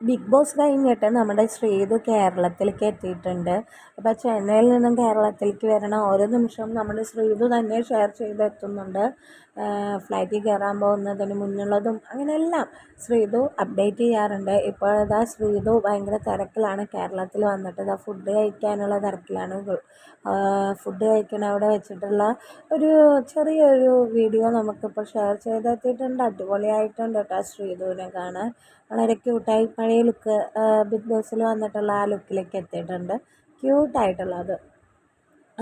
Big boss കഴിഞ്ഞിട്ട് നമ്മുടെ ശ്രീതു കേരളത്തിലേക്ക് എത്തിയിട്ടുണ്ട്. അപ്പോൾ ചെന്നൈയിൽ നിന്നും കേരളത്തിലേക്ക് വരണ ഓരോ നിമിഷവും നമ്മൾ ശ്രീതു തന്നെ ഷെയർ ചെയ്തെത്തുന്നുണ്ട്. ഫ്ലൈറ്റിൽ കയറാൻ പോകുന്നതിന് മുന്നുള്ളതും അങ്ങനെയെല്ലാം ശ്രീതു അപ്ഡേറ്റ് ചെയ്യാറുണ്ട്. ഇപ്പോഴതാ ശ്രീതു ഭയങ്കര തിരക്കിലാണ്. കേരളത്തിൽ വന്നിട്ട് ഇതാ ഫുഡ് കഴിക്കാനുള്ള തിരക്കിലാണ്. ഫുഡ് കഴിക്കണ അവിടെ വെച്ചിട്ടുള്ള ഒരു ചെറിയൊരു വീഡിയോ നമുക്കിപ്പോൾ ഷെയർ ചെയ്തെത്തിയിട്ടുണ്ട്. അടിപൊളിയായിട്ടുണ്ട് കേട്ടോ ശ്രീതുവിനെ കാണാൻ. വളരെ ക്യൂട്ടായി പഴയ ലുക്ക് ബിഗ് ബോസിൽ വന്നിട്ടുള്ള ആ ലുക്കിലേക്ക് എത്തിയിട്ടുണ്ട്. ക്യൂട്ടായിട്ടുള്ളത്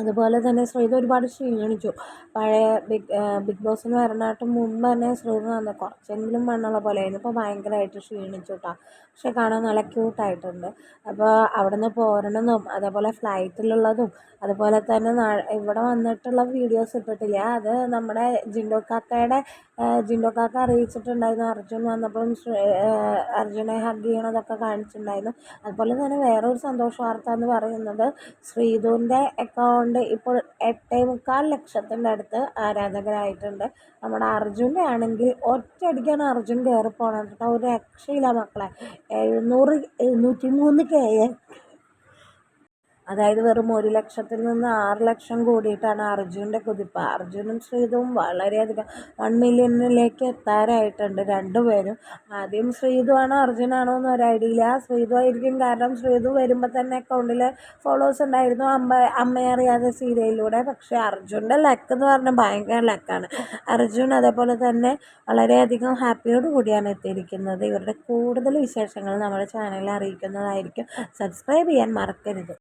അതുപോലെ തന്നെ ശ്രീത ഒരുപാട് ക്ഷീണിച്ചു പഴയ ബിഗ് ബിഗ് ബോസിന് വരണായിട്ട് മുമ്പ് തന്നെ ശ്രീത നല്ല കുറച്ചെങ്കിലും മണ്ണുള്ള പോലെയായിരുന്നു. ഇപ്പോൾ ഭയങ്കരമായിട്ട് ക്ഷീണിച്ചു കേട്ടോ പക്ഷെ കാണാൻ നല്ല ക്യൂട്ടായിട്ടുണ്ട് അപ്പോൾ അവിടെ നിന്ന് പോരണമെന്നും അതേപോലെ ഫ്ലൈറ്റിലുള്ളതും അതുപോലെ തന്നെ ഇവിടെ വന്നിട്ടുള്ള വീഡിയോസ് ഇട്ടിട്ടില്ല? അത് നമ്മുടെ ജിൻഡോ കാക്കയുടെ ജിൻഡോ കാക്ക അറിയിച്ചിട്ടുണ്ടായിരുന്നു. അർജുൻ വന്നപ്പോഴും അർജുനെ ഹഗ് ചെയ്യണതൊക്കെ കാണിച്ചിട്ടുണ്ടായിരുന്നു. അതുപോലെ തന്നെ വേറൊരു സന്തോഷ വാർത്ത എന്ന് പറയുന്നത് ശ്രീധുവിന്റെ അക്കൗണ്ട് ഇപ്പോൾ എട്ടേ മുക്കാൽ ലക്ഷത്തിന്റെ അടുത്ത് ആരാധകരായിട്ടുണ്ട്. നമ്മുടെ അർജുന്റെ ആണെങ്കിൽ ഒറ്റയടിക്കാണ് അർജുൻ കയറി പോകണത് കേട്ടോ ഒരു രക്ഷയില്ല മക്കളെ. എഴുന്നൂറ് എഴുന്നൂറ്റി മൂന്ന് കെ അതായത് വെറും ഒരു ലക്ഷത്തിൽ നിന്ന് ആറ് ലക്ഷം കൂടിയിട്ടാണ് അർജുന്റെ കുതിപ്പ്. അർജുനും ശ്രീതുവും വളരെയധികം വൺ മില്യണിലേക്ക് എത്താറായിട്ടുണ്ട് രണ്ടുപേരും. ആദ്യം ശ്രീതുവാണോ അർജുനാണോ എന്ന് ഐഡിയ ഇല്ല. ശ്രീതു ആയിരിക്കും കാരണം ശ്രീതു വരുമ്പോൾ തന്നെ അക്കൗണ്ടിൽ ഫോളോവേഴ്സ് ഉണ്ടായിരുന്നു. അമ്മ അമ്മയെ അറിയാതെ സീരിയലിലൂടെ. പക്ഷേ അർജുന്റെ ലക്ക് എന്ന് പറഞ്ഞാൽ ഭയങ്കര ലക്കാണ് അർജുൻ അതേപോലെ തന്നെ വളരെയധികം ഹാപ്പിയോട് കൂടിയാണ് എത്തിയിരിക്കുന്നത്. ഇവരുടെ കൂടുതൽ വിശേഷങ്ങൾ നമ്മുടെ ചാനലിൽ അറിയിക്കുന്നതായിരിക്കും. സബ്സ്ക്രൈബ് ചെയ്യാൻ മറക്കരുത്.